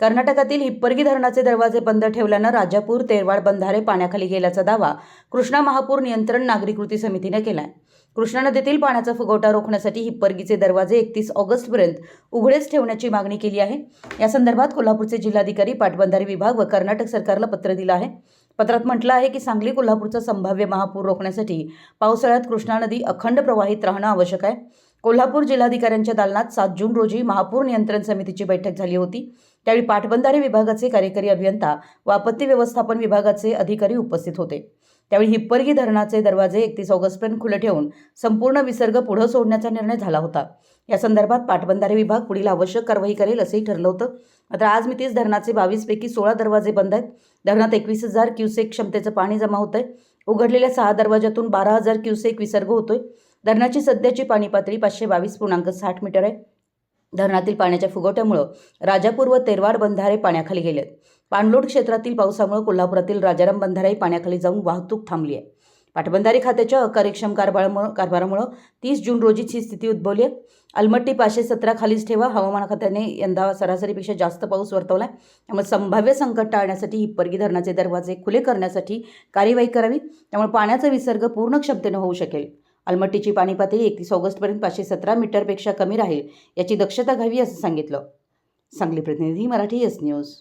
कर्नाटकातील हिप्परगी धरणाचे दरवाजे बंद ठेवल्यानं राजापूर तेरवाड बंधारे पाण्याखाली गेल्याचा दावा कृष्णा महापूर नियंत्रण नागरी कृती समितीने केलाय. कृष्णा नदीतील पाण्याचा फुगवटा रोखण्यासाठी हिप्परगीचे दरवाजे एकतीस ऑगस्टपर्यंत उघडेच ठेवण्याची मागणी केली आहे. या संदर्भात कोल्हापूरचे जिल्हाधिकारी पाटबंधारे विभाग व कर्नाटक सरकारला पत्र दिलं आहे. पत्रात म्हटलं आहे की सांगली कोल्हापूरचा संभाव्य महापूर रोखण्यासाठी पावसाळ्यात कृष्णा नदी अखंड प्रवाहित राहणं आवश्यक आहे. कोल्हापूर जिल्हाधिकाऱ्यांच्या दालनात सात जून रोजी महापूर नियंत्रण समितीची बैठक झाली होती. त्यावेळी पाटबंधारे विभागाचे कार्यकारी अभियंता व आपत्ती व्यवस्थापन विभागाचे अधिकारी उपस्थित होते. त्यावेळी हिप्परगी धरणाचे दरवाजे एकतीस ऑगस्टपर्यंत खुले ठेवून संपूर्ण विसर्ग पुढं सोडण्याचा निर्णय झाला होता. या संदर्भात पाटबंधारे विभाग पुढील आवश्यक कारवाई करेल असंही ठरलं होतं. मात्र आज मितीस धरणाचे बावीसपैकी सोळा दरवाजे बंद आहेत. धरणात एकवीस हजार क्युसेक क्षमतेचं पाणी जमा होत आहे उघडलेल्या सहा दरवाजातून बारा हजार क्युसेक विसर्ग होतोय. धरणाची सध्याची पाणी पातळी पाचशे बावीस पूर्णांक साठ मीटर आहे. धरणातील पाण्याच्या फुगवट्यामुळं राजापूर व तेरवाड बंधारे पाण्याखाली गेलेत. पाणलोट क्षेत्रातील पावसामुळे कोल्हापुरातील राजाराम बंधाराही पाण्याखाली जाऊन वाहतूक थांबली आहे. पाटबंधारे खात्याच्या अकार्यक्षम कारभारामुळं कारभारामुळं तीस जून रोजीच ही स्थिती उद्भवली आहे. अलमट्टी पाचशे सतरा खालीच ठेवा हवामान खात्याने यंदा सरासरीपेक्षा जास्त पाऊस वर्तवला आहे त्यामुळे संभाव्य संकट टाळण्यासाठी हिप्परगी धरणाचे दरवाजे खुले करण्यासाठी कार्यवाही करावी. त्यामुळे पाण्याचा विसर्ग पूर्ण क्षमतेनं होऊ शकेल. अलमट्टीची पाणी पातळी एकतीस ऑगस्टपर्यंत पाचशे सतरा मीटरपेक्षा कमी राहील याची दक्षता घ्यावी असं सांगितलं. सांगली प्रतिनिधी मराठी एस न्यूज.